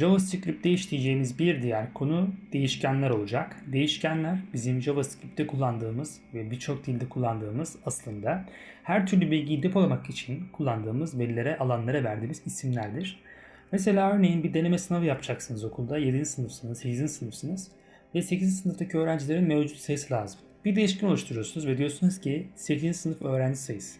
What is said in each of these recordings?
JavaScript'te işleyeceğimiz bir diğer konu değişkenler olacak. Değişkenler bizim JavaScript'te kullandığımız ve birçok dilde kullandığımız aslında her türlü bilgiyi depolamak için kullandığımız verilere, alanlara verdiğimiz isimlerdir. Mesela örneğin bir deneme sınavı yapacaksınız okulda. 7. sınıfsınız, 8. sınıfsınız ve 8. sınıftaki öğrencilerin mevcut sayısı lazım. Bir değişken oluşturuyorsunuz ve diyorsunuz ki 8. sınıf öğrenci sayısı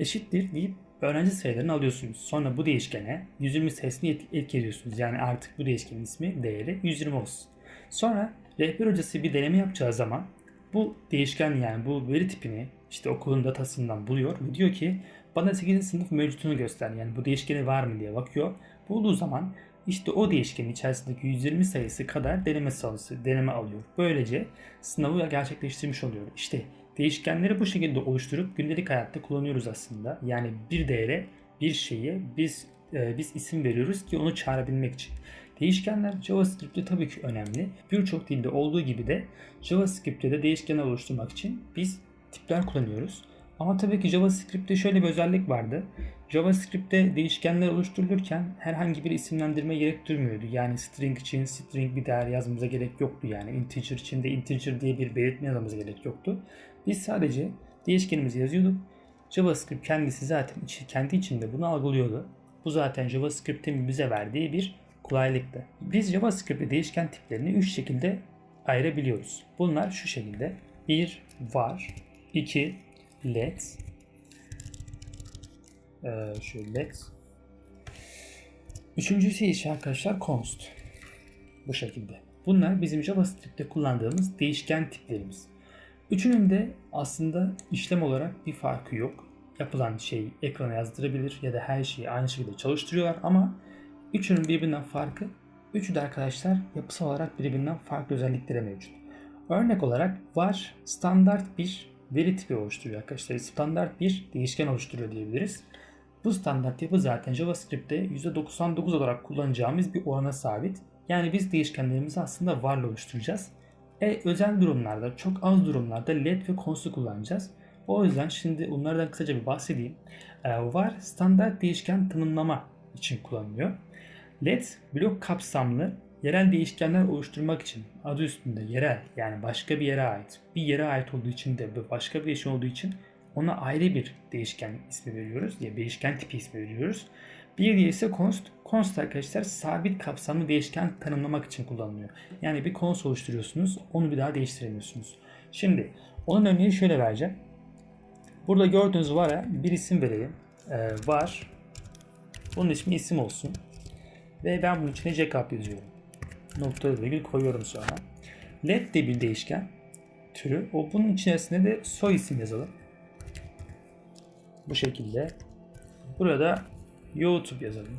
eşittir deyip öğrenci sayılarını alıyorsunuz. Sonra bu değişkene 120 sayısını et- etki ediyorsunuz. Yani artık bu değişkenin ismi değeri 120 olsun. Sonra rehber hocası bir deneme yapacağı zaman bu değişken yani bu veri tipini işte okulun datasından buluyor ve diyor ki bana 8. sınıf mevcutunu göster. Yani bu değişkeni var mı diye bakıyor. Bulduğu zaman işte o değişkenin içerisindeki 120 sayısı kadar deneme sayısı, deneme alıyor. Böylece sınavı gerçekleştirmiş oluyor. İşte değişkenleri bu şekilde oluşturup gündelik hayatta kullanıyoruz aslında. Yani bir değere, bir şeye biz e, biz isim veriyoruz ki onu çağırabilmek için. Değişkenler JavaScript'te tabii ki önemli. Birçok dilde olduğu gibi de JavaScript'te de değişkenler oluşturmak için biz tipler kullanıyoruz. Ama tabii ki JavaScript'te şöyle bir özellik vardı. JavaScript'te değişkenler oluşturulurken herhangi bir isimlendirme gerek durmuyordu. Yani string için string bir değer yazmamıza gerek yoktu. Yani integer için de integer diye bir belirtme yazmamıza gerek yoktu. Biz sadece değişkenimizi yazıyorduk. JavaScript kendisi zaten kendi içinde bunu algılıyordu. Bu zaten JavaScript'in bize verdiği bir kolaylıktı. Biz JavaScript'te değişken tiplerini 3 şekilde ayırabiliyoruz. Bunlar şu şekilde. 1 var, 2 let, ee, şöyle let. Üçüncüsü ise arkadaşlar const. Bu şekilde. Bunlar bizim JavaScript'te kullandığımız değişken tiplerimiz. Üçünün de aslında işlem olarak bir farkı yok. Yapılan şeyi ekrana yazdırabilir ya da her şeyi aynı şekilde çalıştırıyorlar ama üçünün birbirinden farkı üçü de arkadaşlar yapısal olarak birbirinden farklı özelliklere mevcut. Örnek olarak var standart bir veri tipi oluşturuyor arkadaşlar. Standart bir değişken oluşturuyor diyebiliriz. Bu standart yapı zaten JavaScript'te %99 olarak kullanacağımız bir orana sabit. Yani biz değişkenlerimizi aslında varla oluşturacağız. E, özel durumlarda, çok az durumlarda let ve const'u kullanacağız. O yüzden şimdi bunlardan kısaca bir bahsedeyim. E, var standart değişken tanımlama için kullanılıyor. Let blok kapsamlı yerel değişkenler oluşturmak için adı üstünde yerel yani başka bir yere ait bir yere ait olduğu için de ve başka bir değişken olduğu için ona ayrı bir değişken ismi veriyoruz diye değişken tipi ismi veriyoruz. Bir diğeri ise const. Const arkadaşlar sabit kapsamlı değişken tanımlamak için kullanılıyor. Yani bir const oluşturuyorsunuz onu bir daha değiştiremiyorsunuz. Şimdi onun örneği şöyle vereceğim. Burada gördüğünüz var'a bir isim verelim. Ee, var. Bunun ismi isim olsun. Ve ben bunun içine Jacob yazıyorum. Nokta virgül koyuyorum sonra. Let de bir değişken türü. O bunun içerisine de soy isim yazalım. Bu şekilde. Burada YouTube yazalım.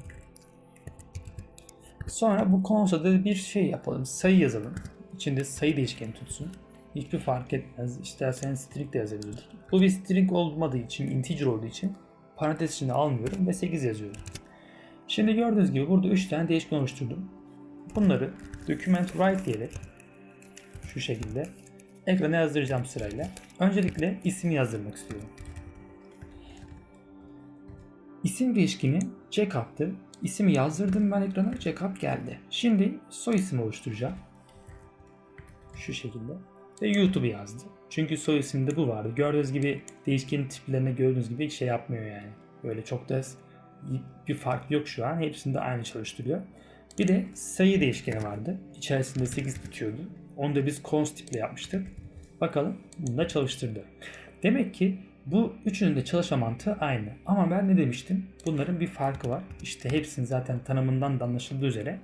Sonra bu konsolda bir şey yapalım. Sayı yazalım. İçinde sayı değişkeni tutsun. Hiçbir fark etmez. İstersen string de yazabilirdik. Bu bir string olmadığı için, integer olduğu için parantez içinde almıyorum ve 8 yazıyorum. Şimdi gördüğünüz gibi burada 3 tane değişken oluşturdum. Bunları document write diyerek şu şekilde ekrana yazdıracağım sırayla. Öncelikle isim yazdırmak istiyorum. İsim değişkeni Jacob'tı. İsimi yazdırdım ben ekrana Jacob geldi. Şimdi soy isim oluşturacağım. Şu şekilde. Ve YouTube'u yazdı. Çünkü soy isimde bu vardı. Gördüğünüz gibi değişken tiplerine gördüğünüz gibi şey yapmıyor yani. Böyle çok da bir fark yok şu an. Hepsinde aynı çalıştırıyor. Bir de sayı değişkeni vardı. İçerisinde 8 bitiyordu. Onu da biz const tiple yapmıştık. Bakalım bunu da çalıştırdı. Demek ki bu üçünün de çalışma mantığı aynı. Ama ben ne demiştim? Bunların bir farkı var. İşte hepsinin zaten tanımından da anlaşıldığı üzere.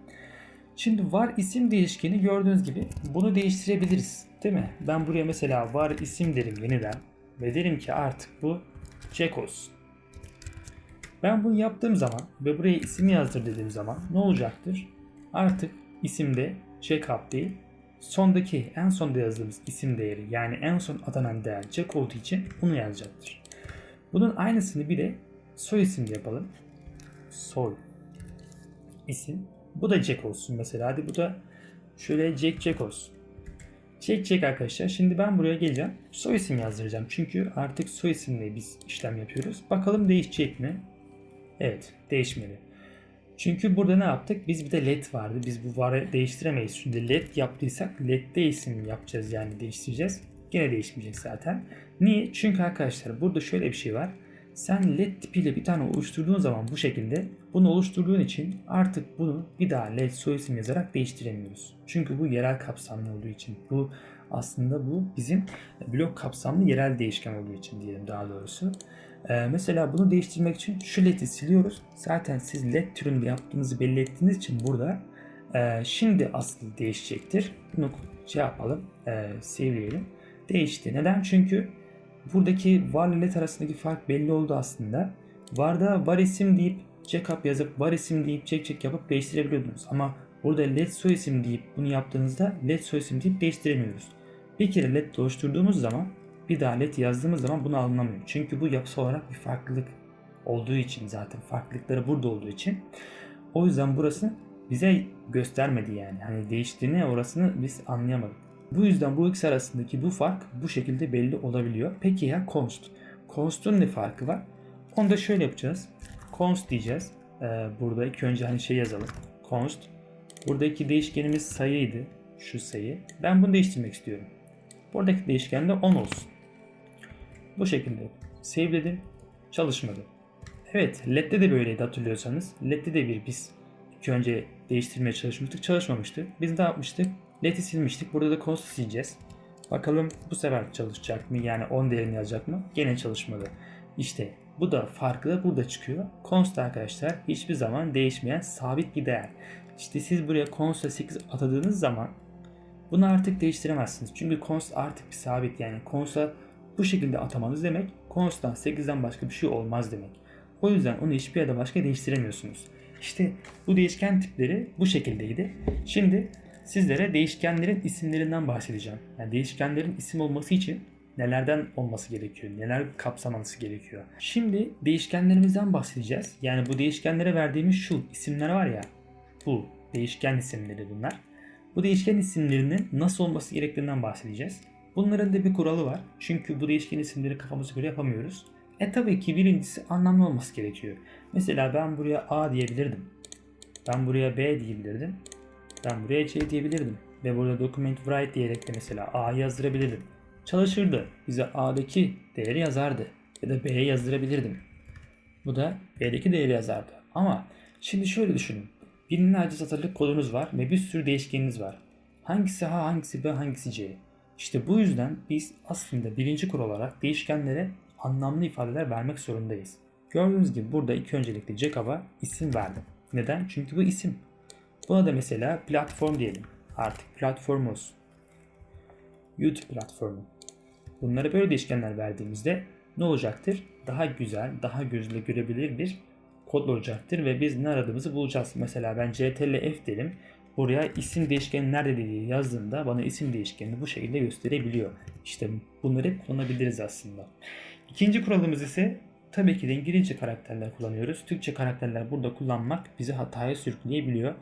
Şimdi var isim değişkeni gördüğünüz gibi bunu değiştirebiliriz. Değil mi? Ben buraya mesela var isim derim yeniden. Ve derim ki artık bu Jack olsun. Ben bunu yaptığım zaman ve buraya isim yazdır dediğim zaman ne olacaktır? Artık isimde Jacob değil, sondaki en sonda yazdığımız isim değeri yani en son atanan değer Jack olduğu için bunu yazacaktır. Bunun aynısını bir de soy isimde yapalım. Soy isim. Bu da Jack olsun mesela. Hadi bu da şöyle Jack Jack olsun. Jack Jack arkadaşlar. Şimdi ben buraya geleceğim. Soy isim yazdıracağım. Çünkü artık soy isimle biz işlem yapıyoruz. Bakalım değişecek mi? Evet değişmedi. Çünkü burada ne yaptık? Biz bir de led vardı. Biz bu varı değiştiremeyiz. Şimdi led yaptıysak ledde isim yapacağız yani değiştireceğiz. Gene değişmeyecek zaten. Niye? Çünkü arkadaşlar burada şöyle bir şey var. Sen led tipiyle bir tane oluşturduğun zaman bu şekilde bunu oluşturduğun için artık bunu bir daha led soy isim yazarak değiştiremiyoruz. Çünkü bu yerel kapsamlı olduğu için. Bu aslında bu bizim blok kapsamlı yerel değişken olduğu için diyelim daha doğrusu. Ee, mesela bunu değiştirmek için şu led'i siliyoruz. Zaten siz led türünde yaptığınızı belli ettiğiniz için burada e, şimdi asıl değişecektir. Bunu şey yapalım, e, save'leyelim. Değişti. Neden? Çünkü buradaki var ile led arasındaki fark belli oldu aslında. Varda var isim deyip check yazıp var isim deyip check check yapıp değiştirebiliyordunuz. Ama burada led soy isim deyip bunu yaptığınızda led soy isim deyip değiştiremiyoruz. Bir kere led oluşturduğumuz zaman led yazdığımız zaman bunu alınamıyor. Çünkü bu yapısı olarak bir farklılık olduğu için zaten farklılıkları burada olduğu için. O yüzden burası bize göstermedi yani. Hani değiştiğini orasını biz anlayamadık. Bu yüzden bu ikisi arasındaki bu fark bu şekilde belli olabiliyor. Peki ya const? Const'un ne farkı var? Onu da şöyle yapacağız. Const diyeceğiz. Ee, burada ilk önce hani şey yazalım. Const. Buradaki değişkenimiz sayıydı. Şu sayı. Ben bunu değiştirmek istiyorum. Buradaki değişken de 10 olsun. Bu şekilde save'ledim. Çalışmadı. Evet LED'de de böyleydi hatırlıyorsanız. LED'de de bir biz ilk önce değiştirmeye çalışmıştık. Çalışmamıştı. Biz ne yapmıştık? LED'i silmiştik. Burada da const sileceğiz. Bakalım bu sefer çalışacak mı? Yani 10 değerini yazacak mı? Gene çalışmadı. İşte bu da farkı da burada çıkıyor. Const arkadaşlar hiçbir zaman değişmeyen sabit bir değer. İşte siz buraya const'a 8 atadığınız zaman bunu artık değiştiremezsiniz. Çünkü const artık bir sabit yani const'a bu şekilde atamanız demek const'tan 8'den başka bir şey olmaz demek. O yüzden onu hiçbir yerde başka değiştiremiyorsunuz. İşte bu değişken tipleri bu şekildeydi. Şimdi sizlere değişkenlerin isimlerinden bahsedeceğim. Yani değişkenlerin isim olması için nelerden olması gerekiyor, neler kapsaması gerekiyor. Şimdi değişkenlerimizden bahsedeceğiz. Yani bu değişkenlere verdiğimiz şu isimler var ya, bu değişken isimleri bunlar. Bu değişken isimlerinin nasıl olması gerektiğinden bahsedeceğiz. Bunların da bir kuralı var. Çünkü bu değişken isimleri kafamıza göre yapamıyoruz. E tabii ki birincisi anlamlı olması gerekiyor. Mesela ben buraya A diyebilirdim. Ben buraya B diyebilirdim. Ben buraya C diyebilirdim. Ve burada document write diyerek de mesela A yazdırabilirdim. Çalışırdı. Bize A'daki değeri yazardı. Ya da B'ye yazdırabilirdim. Bu da B'deki değeri yazardı. Ama şimdi şöyle düşünün. Binlerce satırlık kodunuz var ve bir sürü değişkeniniz var. Hangisi A, hangisi B, hangisi C? İşte bu yüzden biz aslında birinci kural olarak değişkenlere anlamlı ifadeler vermek zorundayız. Gördüğünüz gibi burada ilk öncelikle Jacob'a isim verdim. Neden? Çünkü bu isim. Buna da mesela platform diyelim. Artık platform olsun. YouTube platformu. Bunlara böyle değişkenler verdiğimizde ne olacaktır? Daha güzel, daha gözle görebilir bir kod olacaktır ve biz ne aradığımızı bulacağız. Mesela ben ctrl f dedim. Buraya isim değişkeni nerede diye yazdığımda bana isim değişkenini bu şekilde gösterebiliyor. İşte bunları kullanabiliriz aslında. İkinci kuralımız ise tabii ki de İngilizce karakterler kullanıyoruz. Türkçe karakterler burada kullanmak bizi hataya sürükleyebiliyor.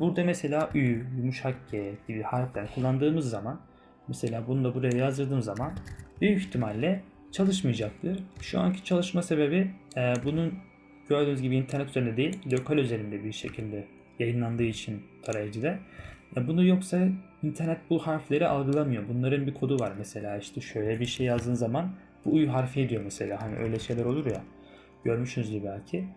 Burada mesela Ü, yumuşak G gibi harfler kullandığımız zaman mesela bunu da buraya yazdırdığım zaman büyük ihtimalle çalışmayacaktır. Şu anki çalışma sebebi e, bunun gördüğünüz gibi internet üzerinde değil lokal üzerinde bir şekilde yayınlandığı için tarayıcıda. Ya bunu yoksa internet bu harfleri algılamıyor. Bunların bir kodu var mesela işte şöyle bir şey yazdığın zaman bu uyu harfi ediyor mesela. Hani öyle şeyler olur ya. Görmüşsünüzdür belki.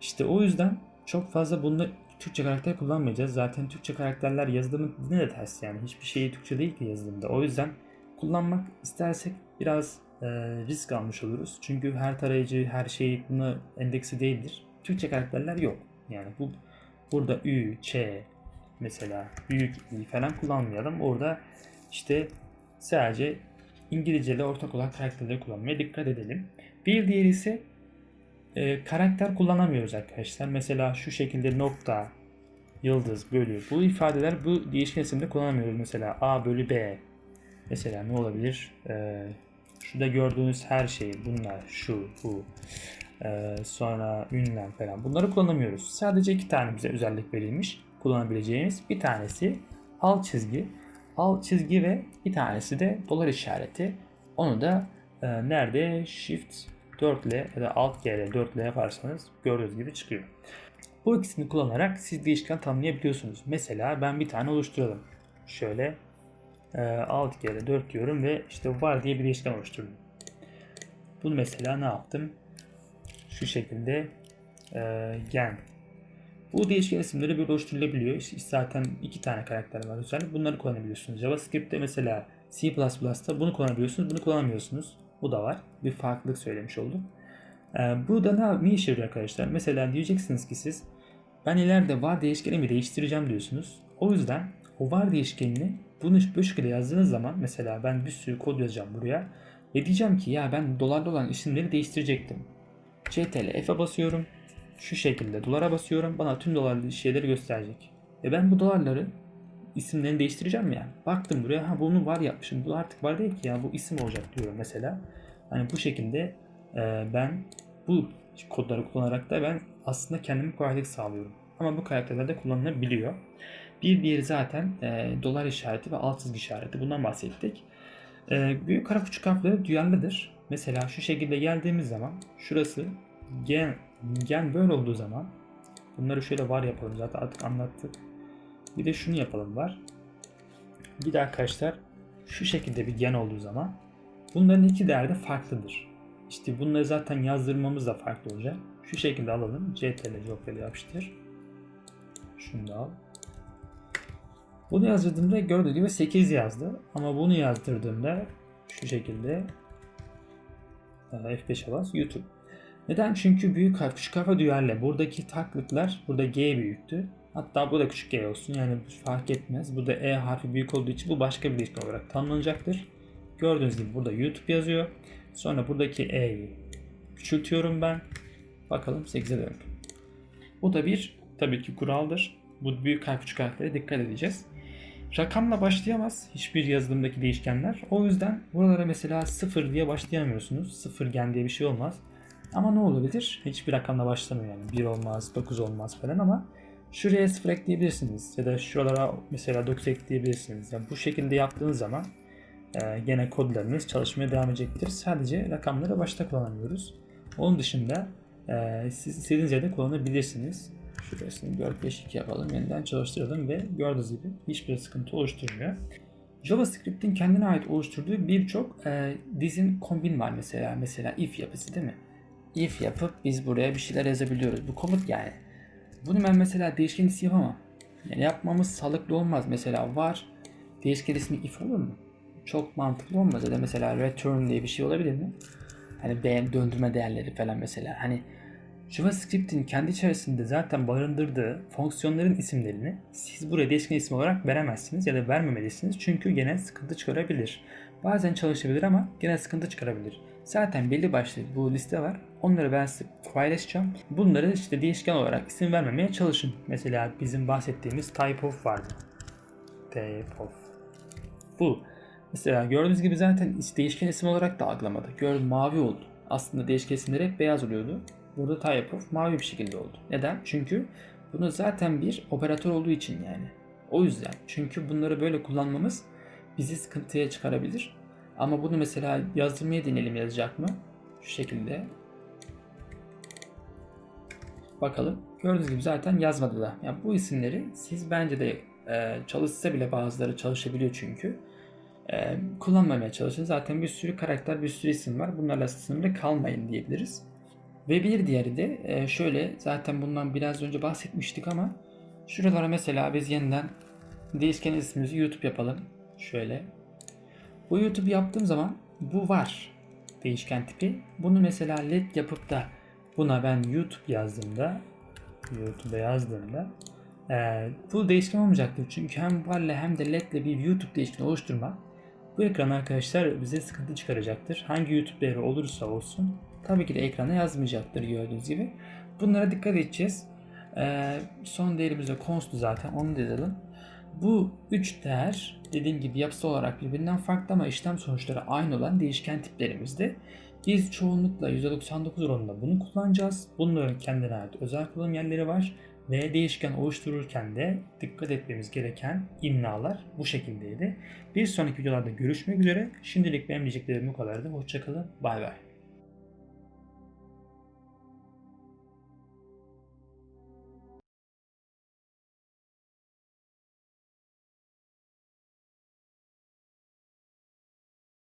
İşte o yüzden çok fazla bunu Türkçe karakter kullanmayacağız. Zaten Türkçe karakterler yazılımın ne de ters yani. Hiçbir şeyi Türkçe değil ki yazılımda. O yüzden kullanmak istersek biraz e, risk almış oluruz. Çünkü her tarayıcı her şey buna endeksi değildir. Türkçe karakterler yok. Yani bu burada Ü, Ç mesela büyük i falan kullanmayalım. Orada işte sadece İngilizce ile ortak olarak karakterleri kullanmaya dikkat edelim. Bir diğeri ise e, karakter kullanamıyoruz arkadaşlar. Mesela şu şekilde nokta, yıldız, bölü. Bu ifadeler bu değişken isimde kullanamıyoruz. Mesela A bölü B. Mesela ne olabilir? E, şurada gördüğünüz her şey bunlar, şu, bu. E, sonra ünlem falan. Bunları kullanamıyoruz. Sadece iki tane bize özellik verilmiş. Kullanabileceğimiz. Bir tanesi alt çizgi alt çizgi ve bir tanesi de dolar işareti. Onu da e, nerede Shift 4 ile ya da Alt G ile 4 ile yaparsanız gördüğünüz gibi çıkıyor. Bu ikisini kullanarak siz değişken tanımlayabiliyorsunuz. Mesela ben bir tane oluşturalım. Şöyle e, alt kere 4 diyorum ve işte var diye bir değişken oluşturdum. Bunu mesela ne yaptım? Şu şekilde e, gen. Bu değişken isimleri böyle oluşturulabiliyor. İşte zaten iki tane karakter var özellikle. Bunları kullanabiliyorsunuz. JavaScript'te mesela C++'da bunu kullanabiliyorsunuz, bunu kullanamıyorsunuz. Bu da var. Bir farklılık söylemiş oldum. Ee, bu da ne, ne işe yarıyor arkadaşlar? Mesela diyeceksiniz ki siz ben ileride var değişkenimi değiştireceğim diyorsunuz. O yüzden o var değişkenini bunu bu şekilde yazdığınız zaman mesela ben bir sürü kod yazacağım buraya ve diyeceğim ki ya ben dolarlı olan isimleri değiştirecektim. CTRL F'e basıyorum. Şu şekilde dolara basıyorum. Bana tüm dolarlı şeyleri gösterecek. E ben bu dolarları isimlerini değiştireceğim yani. Baktım buraya ha bunu var yapmışım. Bu artık var değil ki ya bu isim olacak diyorum mesela. Hani bu şekilde e, ben bu kodları kullanarak da ben aslında kendime kolaylık sağlıyorum. Ama bu karakterlerde kullanılabiliyor. Bir diğeri zaten e, dolar işareti ve alt çizgi işareti. Bundan bahsettik. E, büyük harf küçük harfleri duyarlıdır. Mesela şu şekilde geldiğimiz zaman şurası gen, gen böyle olduğu zaman bunları şöyle var yapalım zaten artık anlattık. Bir de şunu yapalım var. Bir de arkadaşlar şu şekilde bir gen olduğu zaman bunların iki değeri de farklıdır. İşte bunları zaten yazdırmamız da farklı olacak. Şu şekilde alalım. CTRL Joker'le yapıştır. Şunu da al. Bunu yazdırdığımda gördüğünüz gibi 8 yazdı. Ama bunu yazdırdığımda şu şekilde F5'e bas YouTube. Neden? Çünkü büyük harf küçük harfe duyarlı. Buradaki taklıklar burada G büyüktü. Hatta bu da küçük G olsun yani fark etmez. Burada E harfi büyük olduğu için bu başka bir değişken olarak tanımlanacaktır. Gördüğünüz gibi burada YouTube yazıyor. Sonra buradaki E'yi küçültüyorum ben. Bakalım 8'e dönüp. Bu da bir tabii ki kuraldır. Bu büyük harf küçük harflere dikkat edeceğiz. Rakamla başlayamaz hiçbir yazılımdaki değişkenler. O yüzden buralara mesela 0 diye başlayamıyorsunuz. 0 gen diye bir şey olmaz. Ama ne olabilir? Hiçbir rakamla başlamıyor yani. 1 olmaz, 9 olmaz falan ama şuraya 0 ekleyebilirsiniz. Ya da şuralara mesela 9 ekleyebilirsiniz. Yani bu şekilde yaptığınız zaman e, gene kodlarınız çalışmaya devam edecektir. Sadece rakamları başta kullanamıyoruz. Onun dışında e, siz istediğiniz yerde kullanabilirsiniz. Şurasını 4 5 2 yapalım. Yeniden çalıştıralım ve gördüğünüz gibi hiçbir sıkıntı oluşturmuyor. JavaScript'in kendine ait oluşturduğu birçok e, dizin kombin var mesela. Mesela if yapısı değil mi? If yapıp biz buraya bir şeyler yazabiliyoruz. Bu komut yani. Bunu ben mesela değişken isim yapamam. Yani yapmamız sağlıklı olmaz. Mesela var değişken ismi if olur mu? Çok mantıklı olmaz. Ya da mesela return diye bir şey olabilir mi? Hani döndürme değerleri falan mesela. Hani JavaScript'in kendi içerisinde zaten barındırdığı fonksiyonların isimlerini siz buraya değişken isim olarak veremezsiniz ya da vermemelisiniz. Çünkü gene sıkıntı çıkarabilir. Bazen çalışabilir ama gene sıkıntı çıkarabilir. Zaten belli başlı bu liste var. Onları ben size paylaşacağım. Bunları işte değişken olarak isim vermemeye çalışın. Mesela bizim bahsettiğimiz type of vardı. Type of. Bu. Mesela gördüğünüz gibi zaten değişken isim olarak da algılamadı. Gördüm mavi oldu. Aslında değişken isimler hep beyaz oluyordu. Burada of mavi bir şekilde oldu. Neden? Çünkü bunu zaten bir operatör olduğu için yani. O yüzden. Çünkü bunları böyle kullanmamız bizi sıkıntıya çıkarabilir. Ama bunu mesela yazdırmaya deneyelim yazacak mı? Şu şekilde. Bakalım. Gördüğünüz gibi zaten yazmadı da. Yani bu isimleri siz bence de e, çalışsa bile bazıları çalışabiliyor çünkü. E, kullanmamaya çalışın. Zaten bir sürü karakter, bir sürü isim var. Bunlarla sınırlı kalmayın diyebiliriz. Ve bir diğeri de e, şöyle zaten bundan biraz önce bahsetmiştik ama şuralara mesela biz yeniden değişken ismimizi YouTube yapalım. Şöyle. Bu YouTube yaptığım zaman bu var değişken tipi. Bunu mesela led yapıp da buna ben YouTube yazdığımda YouTube'a yazdığımda e, bu değişken olmayacaktır. Çünkü hem varla hem de led ile bir YouTube değişkeni oluşturmak bu ekran arkadaşlar bize sıkıntı çıkaracaktır. Hangi YouTube olursa olsun tabii ki de ekrana yazmayacaktır gördüğünüz gibi. Bunlara dikkat edeceğiz. Ee, son değerimiz de const'u zaten onu da edelim. Bu üç değer dediğim gibi yapısal olarak birbirinden farklı ama işlem sonuçları aynı olan değişken tiplerimizde. Biz çoğunlukla %99 oranında bunu kullanacağız. Bunların kendine ait özel kullanım yerleri var ve değişken oluştururken de dikkat etmemiz gereken imlalar bu şekildeydi. Bir sonraki videolarda görüşmek üzere. Şimdilik benim diyeceklerim bu kadardı. Hoşçakalın. Bay bay.